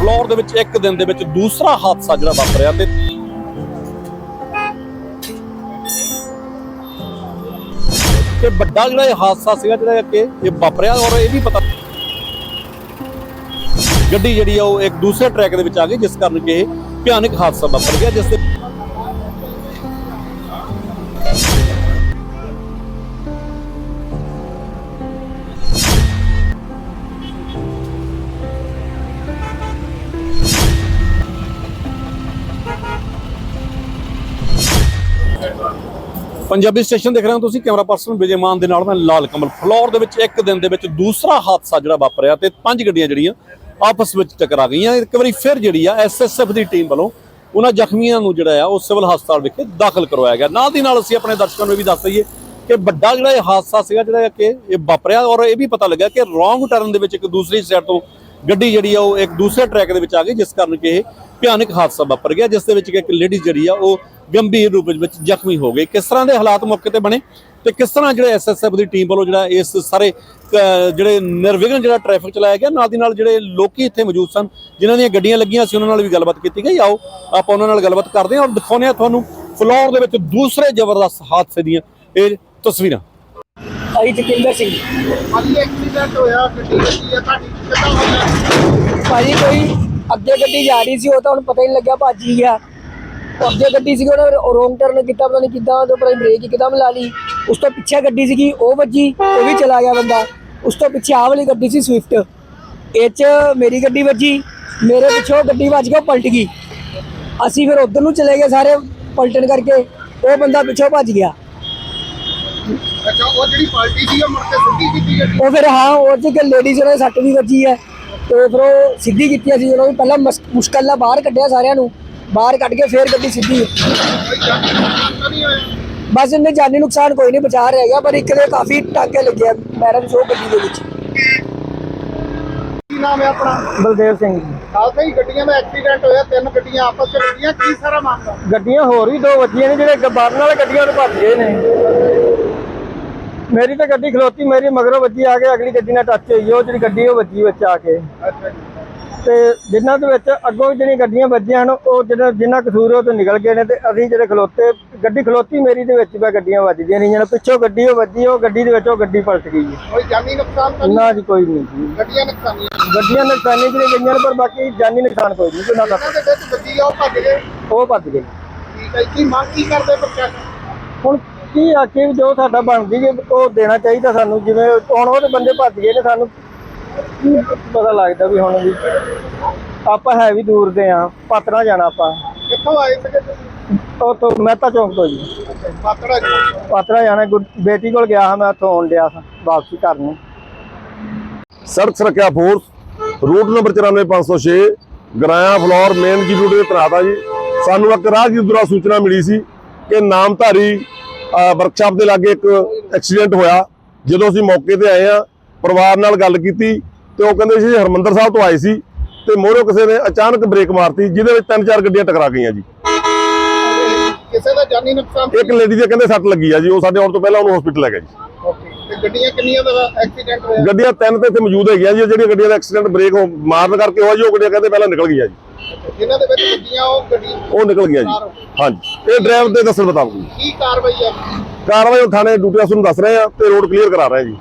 ਦੇ ਵਿੱਚ ਇੱਕ ਦਿਨ ਦੇ ਵਿੱਚ ਦੂਸਰਾ ਹਾਦਸਾ ਜਿਹੜਾ ਵਾਪਰਿਆ ਤੇ ਤੇ ਵੱਡਾ ਜਿਹੜਾ ਇਹ ਹਾਦਸਾ ਸੀਗਾ ਜਿਹੜਾ ਕਿ ਇਹ ਵਾਪਰਿਆ ਔਰ ਇਹ ਵੀ ਪਤਾ ਗੱਡੀ ਜਿਹੜੀ ਆ ਉਹ ਇੱਕ ਦੂਸਰੇ ਟਰੈਕ ਦੇ ਵਿੱਚ ਆ ਗਈ, ਜਿਸ ਕਾਰਨ ਕਿ ਭਿਆਨਕ ਹਾਦਸਾ ਵਾਪਰ ਗਿਆ, ਜਿਸ ਦੇ ਪੰਜਾਬੀ ਸਟੇਸ਼ਨ ਦੇਖ ਰਹੇ ਹੋ ਤੁਸੀਂ, ਕੈਮਰਾ ਪਰਸਨ ਵਿਜੇ ਮਾਨ ਦੇ ਨਾਲ ਮੈਂ ਲਾਲ ਕਮਲ। ਫਲੋਰ ਦੇ ਵਿੱਚ ਇੱਕ ਦਿਨ ਦੇ ਵਿੱਚ ਦੂਸਰਾ ਹਾਦਸਾ ਜਿਹੜਾ ਵਾਪਰਿਆ ਤੇ ਪੰਜ ਗੱਡੀਆਂ ਜਿਹੜੀਆਂ ਆਪਸ ਵਿੱਚ ਟਕਰਾ ਗਈਆਂ। ਇੱਕ ਵਾਰੀ ਫਿਰ ਜਿਹੜੀ ਆ ਐਸਐਸਐਫ ਦੀ ਟੀਮ ਵੱਲੋਂ ਉਹਨਾਂ ਜ਼ਖਮੀਆਂ ਨੂੰ ਜਿਹੜਾ ਆ ਉਹ ਸਿਵਲ ਹਸਪਤਾਲ ਵਿਖੇ ਦਾਖਲ ਕਰਵਾਇਆ ਗਿਆ। ਨਾਲ ਦੀ ਨਾਲ ਅਸੀਂ ਆਪਣੇ ਦਰਸ਼ਕਾਂ ਨੂੰ ਇਹ ਵੀ ਦੱਸ ਦਈਏ ਕਿ ਵੱਡਾ ਜਿਹੜਾ ਇਹ ਹਾਦਸਾ ਸੀਗਾ ਜਿਹੜਾ ਕਿ ਇਹ ਵਾਪਰਿਆ ਔਰ ਇਹ ਵੀ ਪਤਾ ਲੱਗਾ ਕਿ ਰੋਂਗ ਟਰਨ ਦੇ ਵਿੱਚ ਇੱਕ ਦੂਸਰੀ ਸਾਈਡ ਤੋਂ ਗੱਡੀ ਜਿਹੜੀ ਆ ਉਹ ਇੱਕ ਦੂਸਰੇ ਟਰੈਕ ਦੇ ਵਿੱਚ ਆ ਗਈ, ਜਿਸ ਕਾਰਨ ਕਿ ਇਹ ਭਿਆਨਕ ਹਾਦਸਾ ਵਾਪਰ ਗਿਆ, ਜਿਸ ਦੇ ਵਿੱਚ ਕਿ ਇੱਕ ਲੇਡੀ ਜਿਹੜੀ ਆ ਉਹ ਗੰਭੀਰ ਰੂਪ ਵਿੱਚ ਜ਼ਖਮੀ ਹੋ ਗਈ ਕਿਸ ਤਰ੍ਹਾਂ ਦੇ ਹਾਲਾਤ ਮੌਕੇ ਤੇ ਬਣੇ ਤੇ ਕਿਸ ਤਰ੍ਹਾਂ ਜਿਹੜੇ ਐਸਐਸਐਫ ਦੀ ਟੀਮ ਵੱਲੋਂ ਜਿਹੜਾ ਇਸ ਸਾਰੇ ਜਿਹੜੇ ਨਿਰਵਿਘਨ ਜਿਹੜਾ ਟ੍ਰੈਫਿਕ ਚਲਾਇਆ ਗਿਆ ਨਾਲ ਦੀ ਨਾਲ ਜਿਹੜੇ ਲੋਕੀ ਇੱਥੇ ਮੌਜੂਦ ਸਨ ਜਿਨ੍ਹਾਂ ਦੀਆਂ ਗੱਡੀਆਂ ਲੱਗੀਆਂ ਸੀ ਉਹਨਾਂ ਨਾਲ ਵੀ ਗੱਲਬਾਤ ਕੀਤੀ ਗਈ। ਆਓ ਆਪਾਂ ਉਹਨਾਂ ਨਾਲ ਗੱਲਬਾਤ ਕਰਦੇ ਹਾਂ ਔਰ ਦਿਖਾਉਂਦੇ ਹਾਂ ਤੁਹਾਨੂੰ ਫਲੋਰ ਦੇ ਵਿੱਚ ਦੂਸਰੇ ਜ਼ਬਰਦਸਤ ਹਾਦਸੇ ਦੀਆਂ ਇਹ ਤਸਵੀਰਾਂ। ਭਾਈ ਜਤਿੰਦਰ ਸਿੰਘ। ਅੱਜ ਐਕਸੀਡੈਂਟ ਹੋਇਆ ਗੱਡੀ ਲੱਗੀ ਆ ਤੁਹਾਡੀ ਕਿੱਦਾਂ ਹੋਇਆ? ਭਾਜੀ ਕੋਈ ਅੱਗੇ ਗੱਡੀ ਜਾ ਰਹੀ ਸੀ ਉਹ ਤਾਂ ਹੁਣ ਪਤਾ ਹੀ ਨਹੀਂ ਲੱਗਿਆ ਭੱਜ ਗਿਆ। ਅੱਗੇ ਗੱਡੀ ਸੀਗੀ ਉਹਨੇ ਰੋਂਗ ਟਰਨ ਕੀਤਾ ਪਤਾ ਨਹੀਂ ਕਿੱਦਾਂ ਉਹਦੇ ਉੱਪਰ ਬ੍ਰੇਕ ਇੱਕਦਮ ਲਾ ਲਈ। ਉਸ ਤੋਂ ਪਿੱਛੇ ਗੱਡੀ ਸੀਗੀ ਉਹ ਵੱਜੀ ਉਹ ਵੀ ਚਲਾ ਗਿਆ ਬੰਦਾ। ਉਸ ਤੋਂ ਪਿੱਛੇ ਆਹ ਵਾਲੀ ਗੱਡੀ ਸੀ ਸਵਿਫਟ ਇਹ 'ਚ ਮੇਰੀ ਗੱਡੀ ਵੱਜੀ ਮੇਰੇ ਪਿੱਛੋਂ ਗੱਡੀ ਵੱਜ ਕੇ ਪਲਟ ਗਈ। ਅਸੀਂ ਫਿਰ ਉਧਰ ਨੂੰ ਚਲੇ ਗਏ ਸਾਰੇ ਪਲਟਣ ਕਰਕੇ ਉਹ ਬੰਦਾ ਪਿੱਛੋਂ ਭੱਜ ਗਿਆ। ਅੱਛਾ ਉਹ ਜਿਹੜੀ ਪਾਰਟੀ ਸੀ ਉਹ ਮੁੜ ਕੇ ਸਿੱਧੀ ਕੀਤੀ ਗੱਡੀ? ਉਹ ਫਿਰ ਹਾਂ ਉਹ ਚ ਕਿ ਲੇਡੀਜ਼ ਦੇ ਸੱਟ ਵੀ ਵੱਜੀ ਹੈ। ਤੇ ਫਿਰ ਉਹ ਸਿੱਧੀ ਕੀਤੀ ਸੀ ਉਹਨਾਂ ਨੂੰ ਪਹਿਲਾਂ ਮਸ- ਮੁਸ਼ਕਲ ਨਾਲ ਬਾਹਰ ਕੱਢਿਆ ਸਾਰਿਆਂ ਨੂੰ। ਬਾਹਰ ਕੱਢ ਕੇ ਫਿਰ ਗੱਡੀ ਸਿੱਧੀ। ਬਸ ਇਹਨੇ ਜਾਨੀ ਨੁਕਸਾਨ ਕੋਈ ਨਹੀਂ ਬਚਾ ਰਹਿ ਗਿਆ ਪਰ ਇੱਕ ਦੇ ਕਾਫੀ ਟਾਂਕੇ ਲੱਗੇ ਆ ਮੈਡਮ ਸ਼ੋ ਗੱਡੀ ਦੇ ਵਿੱਚ। ਕੀ ਨਾਮ ਹੈ ਆਪਣਾ? ਬਲਦੇਵ ਸਿੰਘ ਖਾਲਸਾ ਹੀ ਗੱਡੀਆਂ ਦਾ ਐਕਸੀਡੈਂਟ ਹੋਇਆ ਤਿੰਨ ਗੱਡੀਆਂ ਆਪਸ ਵਿੱਚ ਲੱਗੀਆਂ ਕੀ ਸਾਰਾ ਮਾਮਲਾ? ਗੱਡੀਆਂ ਹੋਰ ਵੀ ਦੋ ਵੱਜੀਆਂ ਨੇ ਜਿਹੜੇ ਬਾਰਨ ਵਾਲੇ ਗੱਡੀਆਂ ਨੂੰ ਭੱਜ ਗਏ ਨੇ। ਮੇਰੀ ਤਾਂ ਗੱਡੀ ਖਲੋਤੀ ਮੇਰੀ ਮਗਰੋਂ ਵੱਜੀ ਆ ਕੇ ਅਗਲੀ ਗੱਡੀ ਨਾਲ ਟੱਚ ਹੋਈ ਉਹ ਜਿਹੜੀ ਗੱਡੀ ਉਹ ਵੱਜੀ ਵਿੱਚ ਆ ਕੇ। ਅੱਛਾ ਜੀ। ਤੇ ਜਿਨ੍ਹਾਂ ਦੇ ਵਿੱਚ ਅੱਗੋਂ ਜਿਹੜੀਆਂ ਗੱਡੀਆਂ ਵੱਜੀਆਂ ਹਨ ਉਹ ਜਿਹੜਾ ਜਿੰਨਾ ਕਸੂਰ ਉਹ ਤੋਂ ਨਿਕਲ ਗਏ ਨੇ ਤੇ ਅਸੀਂ ਜਿਹੜੇ ਖਲੋਤੇ ਗੱਡੀ ਖਲੋਤੀ ਮੇਰੀ ਦੇ ਵਿੱਚ ਵੀ ਗੱਡੀਆਂ ਵੱਜਦੀਆਂ ਨਹੀਂ ਜਿਹਨਾਂ ਪਿੱਛੋਂ ਗੱਡੀ ਉਹ ਵੱਜੀ ਉਹ ਗੱਡੀ ਦੇ ਵਿੱਚ ਉਹ ਗੱਡੀ ਪਲਟ ਗਈ ਜੀ। ਕੋਈ ਜਾਨੀ ਨੁਕਸਾਨ ਤਾਂ ਨਾ ਜੀ ਕੋਈ ਨਹੀਂ ਜੀ। ਗੱਡੀਆਂ ਨੁਕਸਾਨੀਆਂ ਗੱਡੀਆਂ ਨੁਕਸਾਨੀ ਜਿਹੜੇ ਗਈਆਂ ਨੇ ਪਰ ਬਾਕੀ ਜਾਨੀ ਨੁਕਸਾਨ ਕੋਈ ਨਹੀਂ ਕੋਈ ਨਾ ਦੇ ਵਿੱਚ ਵੱਜੀ ਆ ਉਹ ਭੱਜ ਗਏ। ਉਹ ਭੱਜ ਗਏ। ਠੀਕ ਹੈ ਕੀ ਮੰਗ ਕੀ ਕਰਦੇ ਪ੍ਰਸ਼ਾਸਨ? ਹੁਣ ਕੀ ਆਖੇ ਜੋ ਸਾਡਾ ਬਣਦੀ ਜੇ ਉਹ ਦੇਣਾ ਚਾਹੀਦਾ ਸਾਨੂੰ ਜਿਵੇਂ ਹੁਣ ਉਹਦੇ ਬੰਦੇ ਭੱਜ ਗਏ ਨੇ ਸਾਨੂੰ ਪਤਾ ਲੱਗਦਾ ਵੀ ਹੁਣ ਵੀ ਆਪਾਂ ਹੈ ਵੀ ਦੂਰ ਦੇ ਆ ਪਤਰਾ ਜਾਣਾ ਆਪਾਂ। ਕਿੱਥੋਂ ਆਏ ਸੀਗੇ ਤੁਸੀਂ? ਉਹ ਤੋਂ ਮਹਿਤਾ ਚੌਂਕ ਤੋਂ ਜੀ। ਪਾਤੜਾ ਜੀ ਪਾਤਰਾ ਜਾਣਾ ਬੇਟੀ ਕੋਲ ਗਿਆ ਹਾਂ ਮੈਂ ਉੱਥੋਂ ਆਉਣ ਡਿਆ ਸਾਂ ਵਾਪਸੀ ਕਰਨ ਨੂੰ। ਸੜਕ ਸੁਰੱਖਿਆ force route number 94506 Goraya Phillaur main ਜੀ ਰੂਟ ਤੇ ਤੈਨਾਤ ਜੀ। ਸਾਨੂੰ ਇੱਕ ਰਾਹਗੀਰ ਦੁਆਰਾ ਸੂਚਨਾ ਮਿਲੀ ਸੀ ਕਿ ਨਾਮਧਾਰੀ ਵਰਕਸ਼ਾਪ ਦੇ ਲਾਗੇ ਇੱਕ ਐਕਸੀਡੈਂਟ ਹੋਇਆ। ਜਦੋਂ ਅਸੀਂ ਮੌਕੇ ਤੇ ਆਏ ਆ ਪਰਿਵਾਰ ਨਾਲ ਗੱਲ ਕੀਤੀ ਤੇ ਉਹ ਕਹਿੰਦੇ ਸੀ ਹਰਮੰਦਰ ਸਾਹਿਬ ਤੋਂ ਆਏ ਸੀ ਤੇ ਮੋਹਰੋਂ ਕਿਸੇ ਨੇ ਅਚਾਨਕ ਬ੍ਰੇਕ ਮਾਰਤੀ ਜਿਹਦੇ ਵਿੱਚ ਤਿੰਨ ਚਾਰ ਗੱਡੀਆਂ ਟਕਰਾ ਗਈਆਂ ਜੀ। ਕਿਸੇ ਦਾ ਜਾਨੀ ਨੁਕਸਾਨ ਇੱਕ ਲੇਡੀ ਦੇ ਕਹਿੰਦੇ ਸੱਟ ਲੱਗੀ ਆ ਜੀ ਉਹ ਸਾਡੇ ਆਉਣ ਤੋਂ ਪਹਿਲਾਂ ਉਹਨੂੰ ਹਸਪੀਟਲ ਲੈ ਗਏ ਜੀ। ਓਕੇ ਤੇ ਗੱਡੀਆਂ ਕਿੰਨੀਆਂ ਦਾ ਐਕਸੀਡੈਂਟ ਹੋਇਆ? ਗੱਡੀਆਂ ਤਿੰਨ ਤੇ ਇੱਥੇ ਮੌਜੂਦ ਹੈਗੀਆਂ ਜੀ ਜਿਹੜੀਆਂ ਗੱਡੀਆਂ ਦਾ ਐਕਸੀਡੈਂਟ ਬ੍ਰੇਕ ਮਾਰਨ ਕਰਕੇ ਹੋਇਆ ਜੀ ਉਹ ਗੱਡੀਆਂ ਕਹਿੰਦੇ ਪਹਿਲਾਂ ਨਿਕਲ ਗਈਆਂ ਜੀ। ਜਿਨ੍ਹਾਂ ਦੇ ਵਿੱਚ ਵੱਜੀਆਂ ਉਹ ਗੱਡੀ ਉਹ ਨਿਕਲ ਗਿਆ ਜੀ। ਹਾਂਜੀ ਇਹ ਡਰਾਈਵਰ ਦੇ ਦੱਸਣ ਮੁਤਾਬਕ। ਕੀ ਕਾਰਵਾਈ ਹੈ ਕਾਰਵਾਈ ਉਹ ਥਾਣੇ ਡਿਊਟੀ ਅਫਸਰ ਨੂੰ ਦੱਸ ਰਹੇ ਆ ਤੇ ਰੋਡ ਕਲੀਅਰ ਕਰਾ ਰਹੇ ਆ ਜੀ।